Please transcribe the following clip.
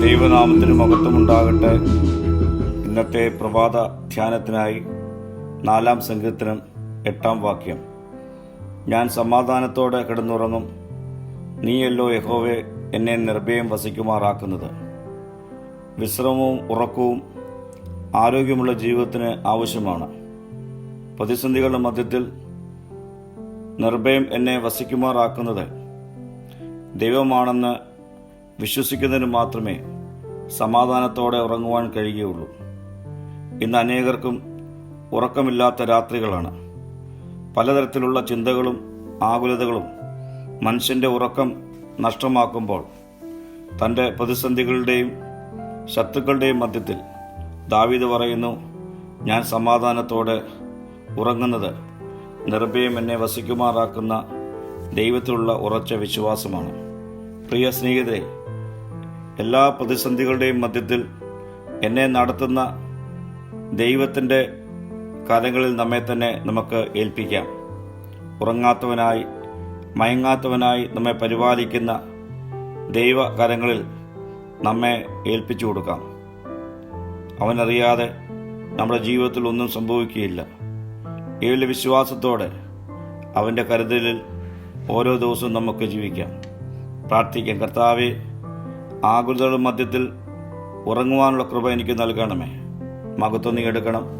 ദൈവനാമത്തിന് മഹത്വമുണ്ടാകട്ടെ. ഇന്നത്തെ പ്രഭാത ധ്യാനത്തിനായി നാലാം സങ്കീർത്തനം എട്ടാം വാക്യം. ഞാൻ സമാധാനത്തോടെ കിടന്നുറങ്ങും. നീയല്ലോ യഹോവെ എന്നെ നിർഭയം വസിക്കുമാറാക്കുന്നത്. വിശ്രമവും ഉറക്കവും ആരോഗ്യമുള്ള ജീവിതത്തിന് ആവശ്യമാണ്. പ്രതിസന്ധികളുടെ മധ്യത്തിൽ നിർഭയം എന്നെ വസിക്കുമാറാക്കുന്നത് ദൈവമാണെന്ന് വിശ്വസിക്കുന്നതിന് മാത്രമേ സമാധാനത്തോടെ ഉറങ്ങുവാൻ കഴിയുകയുള്ളൂ. ഇന്ന് അനേകർക്കും ഉറക്കമില്ലാത്ത രാത്രികളാണ്. പലതരത്തിലുള്ള ചിന്തകളും ആകുലതകളും മനുഷ്യന്റെ ഉറക്കം നഷ്ടമാക്കുമ്പോൾ തന്റെ പ്രതിസന്ധികളുടെയും ശത്രുക്കളുടെയും മധ്യത്തിൽ ദാവീദ് പറയുന്നു ഞാൻ സമാധാനത്തോടെ ഉറങ്ങുന്നത് നിർഭയം എന്നെ വസിക്കുമാറാക്കുന്ന ദൈവത്തിലുള്ള ഉറച്ച വിശ്വാസമാണ്. പ്രിയ സ്നേഹിതരെ എല്ലാ പ്രതിസന്ധികളുടെയും മധ്യത്തിൽ എന്നെ നടത്തുന്ന ദൈവത്തിന്റെ കാര്യങ്ങളിൽ നമ്മെ തന്നെ നമുക്ക് ഏൽപ്പിക്കാം. ഉറങ്ങാത്തവനായി മയങ്ങാത്തവനായി നമ്മെ പരിപാലിക്കുന്ന ദൈവകരങ്ങളിൽ നമ്മെ ഏൽപ്പിച്ചു കൊടുക്കാം. അവനറിയാതെ നമ്മുടെ ജീവിതത്തിൽ ഒന്നും സംഭവിക്കുകയില്ല. ഈ വിശ്വാസത്തോടെ അവന്റെ കരുതലിൽ ഓരോ ദിവസവും നമുക്ക് ജീവിക്കാം. പ്രാർത്ഥിക്കാം കർത്താവെ ആകുലതകളുടെ മധ്യത്തിൽ ഉറങ്ങുവാനുള്ള കൃപ എനിക്ക് നൽകണമേ. മകത്വം നീ എടുക്കണം.